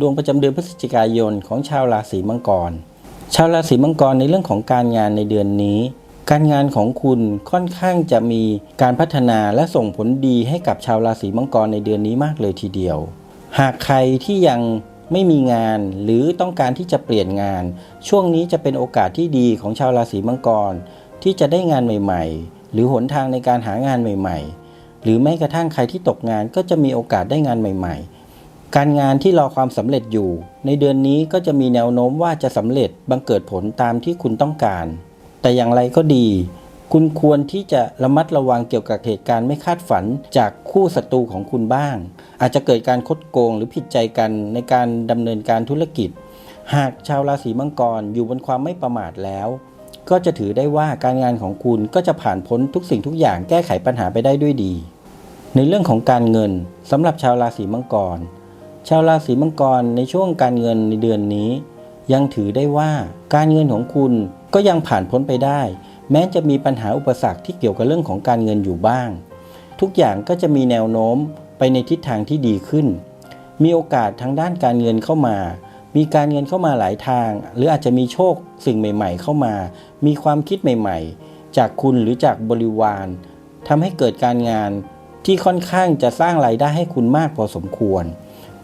ดวงประจำเดือนพฤศจิกายนของชาวราศีมังกร ชาวราศีมังกรในเรื่องของการงานในเดือนนี้ การงานของคุณค่อนข้างจะมีการพัฒนาและส่งผลดีให้กับชาวราศีมังกรในเดือนนี้มากเลยทีเดียว หากใครที่ยังไม่มีงานหรือต้องการที่จะเปลี่ยนงาน ช่วงนี้จะเป็นโอกาสที่ดีของชาวราศีมังกร ที่จะได้งานใหม่ ๆ หรือหนทางในการหางานใหม่ ๆ หรือแม้กระทั่งใครที่ตกงานก็จะมีโอกาสได้งานใหม่ ๆ การงานที่รอความสำเร็จอยู่ ในเดือนนี้ก็จะมีแนวโน้มว่าจะสำเร็จบังเกิดผลตามที่คุณต้องการ แต่อย่างไรก็ดี คุณควรที่จะระมัดระวังเกี่ยวกับเหตุการณ์ไม่คาดฝันจากคู่ศัตรูของคุณบ้าง อาจจะเกิดการคดโกงหรือผิดใจกันในการดำเนินการธุรกิจ หากชาวราศีมังกรอยู่บนความไม่ประมาทแล้ว ก็จะถือได้ว่าการงานของคุณก็จะผ่านพ้นทุกสิ่งทุกอย่างแก้ไขปัญหาไปได้ด้วยดี ในเรื่องของการเงินสำหรับชาวราศีมังกร ชาวราศีมังกรในช่วงการเงินในเดือนนี้ ยังถือได้ว่าการเงินของคุณก็ยังผ่านพ้นไปได้ แม้จะมีปัญหาอุปสรรคที่เกี่ยวกับเรื่องของการเงินอยู่บ้าง ทุกอย่างก็จะมีแนวโน้มไปในทิศทางที่ดีขึ้น มีโอกาสทางด้านการเงินเข้ามา มีการเงินเข้ามาหลายทาง หรืออาจจะมีโชคสิ่งใหม่ ๆ เข้ามา มีความคิดใหม่ ๆ จากคุณหรือจากบริวารทำให้เกิดการงานที่ค่อนข้างจะสร้างรายได้ให้คุณมากพอสมควร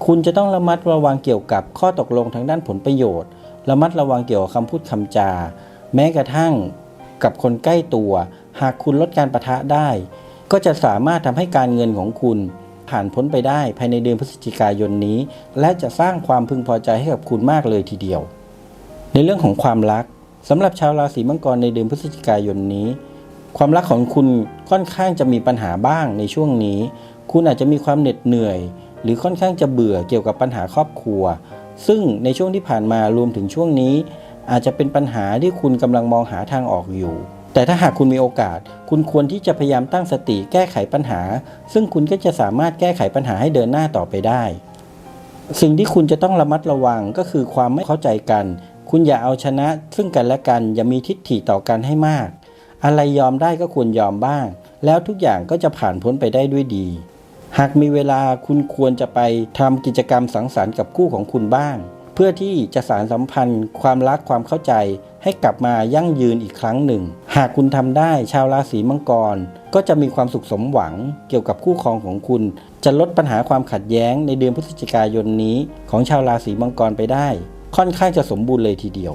คุณจะต้องระมัดระวังเกี่ยวกับข้อตกลงทางด้านผลประโยชน์ ระมัดระวังเกี่ยวกับคำพูดคำจา แม้กระทั่งกับคนใกล้ตัว หากคุณลดการประทะได้ ก็จะสามารถทำให้การเงินของคุณผ่านพ้นไปได้ภายในเดือนพฤศจิกายนนี้ และจะสร้างความพึงพอใจให้กับคุณมากเลยทีเดียว ในเรื่องของความรักสำหรับชาวราศีมังกรในเดือนพฤศจิกายนนี้ ความรักของคุณค่อนข้างจะมีปัญหาบ้างในช่วงนี้ คุณอาจจะมีความเหน็ดเหนื่อย หรือค่อนข้างจะเบื่อเกี่ยวกับปัญหาครอบครัว ซึ่งในช่วงที่ผ่านมารวมถึงช่วงนี้ อาจจะเป็นปัญหาที่คุณกำลังมองหาทางออกอยู่ แต่ถ้าหากคุณมีโอกาส คุณควรที่จะพยายามตั้งสติแก้ไขปัญหา ซึ่งคุณก็จะสามารถแก้ไขปัญหาให้เดินหน้าต่อไปได้ สิ่งที่คุณจะต้องระมัดระวังก็คือความไม่เข้าใจกัน คุณอย่าเอาชนะ ซึ่งกันและกันอย่ามีทิฏฐิต่อกันให้มาก อะไรยอมได้ก็ควรยอมบ้าง แล้วทุกอย่างก็จะผ่านพ้นไปได้ด้วยดี หากมีเวลาคุณควรจะไปทำกิจกรรมสังสรรค์กับคู่ของคุณบ้าง เพื่อที่จะสารสัมพันธ์ ความรักความเข้าใจ ให้กลับมายั่งยืนอีกครั้งหนึ่ง หากคุณทำได้ชาวราศีมังกร ก็จะมีความสุขสมหวังเกี่ยวกับคู่ครองของคุณ จะลดปัญหาความขัดแย้งในเดือนพฤศจิกายนนี้ ของชาวราศีมังกรไปได้ ค่อนข้างจะสมบูรณ์เลยทีเดียว